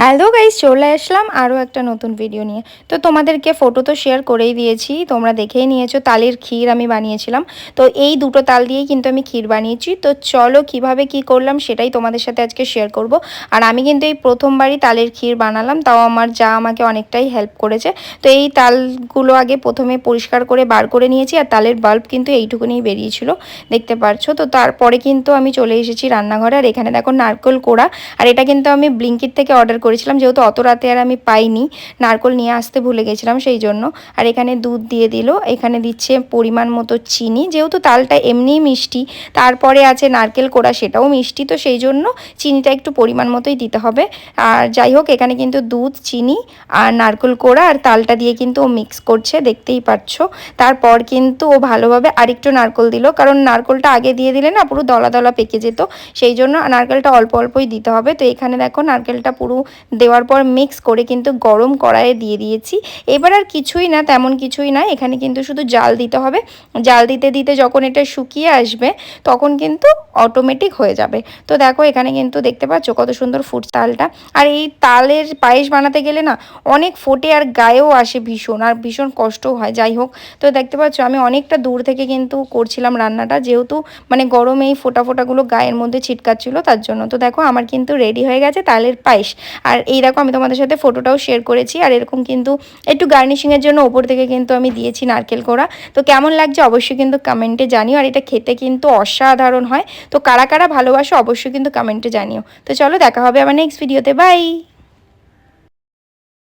Hello guys চলে আসলাম আরও একটা নতুন ভিডিও নিয়ে। তো তোমাদেরকে ফটো তো শেয়ার করেই দিয়েছি, তোমরা দেখেই নিয়েছো, তালের ক্ষীর আমি বানিয়েছিলাম। তো এই দুটো তাল দিয়েই কিন্তু আমি ক্ষীর বানিয়েছি। তো চলো কীভাবে কি করলাম সেটাই তোমাদের সাথে আজকে শেয়ার করব। আর আমি কিন্তু এই প্রথমবারই তালের ক্ষীর বানালাম, তাও আমার যা আমাকে অনেকটাই হেল্প করেছে। তো এই তালগুলো আগে প্রথমে পরিষ্কার করে বার করে নিয়েছি, আর তালের বাল্ব কিন্তু এইটুকুনি বেরিয়েছিল, দেখতে পারছ? তো তারপরে কিন্তু আমি চলে এসেছি রান্নাঘরে, আর এখানে দেখো নারকেল কোড়া, আর এটা কিন্তু আমি ব্লিঙ্কিট থেকে অর্ডার করেছিলাম, যেহেতু অত রাতে আর আমি পাইনি। নারকল নিয়ে আসতে ভুলে গেছিলাম সেই জন্য। আর এখানে দুধ দিয়ে দিল, এখানে দিচ্ছে পরিমাণ মতো চিনি, যেহেতু তালটা এমনিই মিষ্টি, তারপরে আছে নারকেল কোড়া, সেটাও মিষ্টি, তো সেই জন্য চিনিটা একটু পরিমাণ মতোই দিতে হবে। আর যাই হোক, এখানে কিন্তু দুধ, চিনি আর নারকেল কোড়া আর তালটা দিয়ে কিন্তু ও মিক্স করছে, দেখতেই পাচ্ছ। তারপর কিন্তু ও ভালোভাবে আরেকটু নারকল দিল, কারণ নারকলটা আগে দিয়ে দিলে না পুরো দলা দলা পেকে যেত, সেই জন্য নারকেলটা অল্প অল্পই দিতে হবে। তো এখানে দেখো, নারকেলটা পুরো দেওয়ার পর মিক্স করে কিন্তু গরম কড়াইয়ে দিয়ে দিয়েছি। এবার আর কিছুই না, তেমন কিছুই না, এখানে কিন্তু শুধু জাল দিতে হবে। জাল দিতে দিতে যখন এটা শুকিয়ে আসবে, তখন কিন্তু অটোমেটিক হয়ে যাবে। তো দেখো, এখানে কিন্তু দেখতে পাচ্ছ কত সুন্দর ফুট তালটা। আর এই তালের পায়েস বানাতে গেলে না, অনেক ফোটে আর গায়েও আসে ভীষণ, আর ভীষণ কষ্টও হয়। যাই হোক, তো দেখতে পাচ্ছ আমি অনেকটা দূর থেকে কিন্তু করছিলাম রান্নাটা, যেহেতু মানে গরমে এই ফোটা ফোটাগুলো গায়ের মধ্যে ছিটকাচ্ছিল, তার জন্য। তো দেখো, আমার কিন্তু রেডি হয়ে গেছে তালের পায়েস। আর এই দেখো আমি তোমাদের সাথে ফটোটাও শেয়ার করেছি, আর এরকম কিন্তু একটু গার্নিশিংয়ের জন্য ওপর থেকে কিন্তু আমি দিয়েছি নারকেল কোড়া। তো কেমন লাগছে অবশ্যই কিন্তু কমেন্টে জানিও, আর এটা খেতে কিন্তু অসাধারণ হয়। তো কারা কারা ভালোবাসো অবশ্যই কিন্তু কমেন্টে জানিও। তো চলো দেখা হবে আমার নেক্সট ভিডিওতে বাই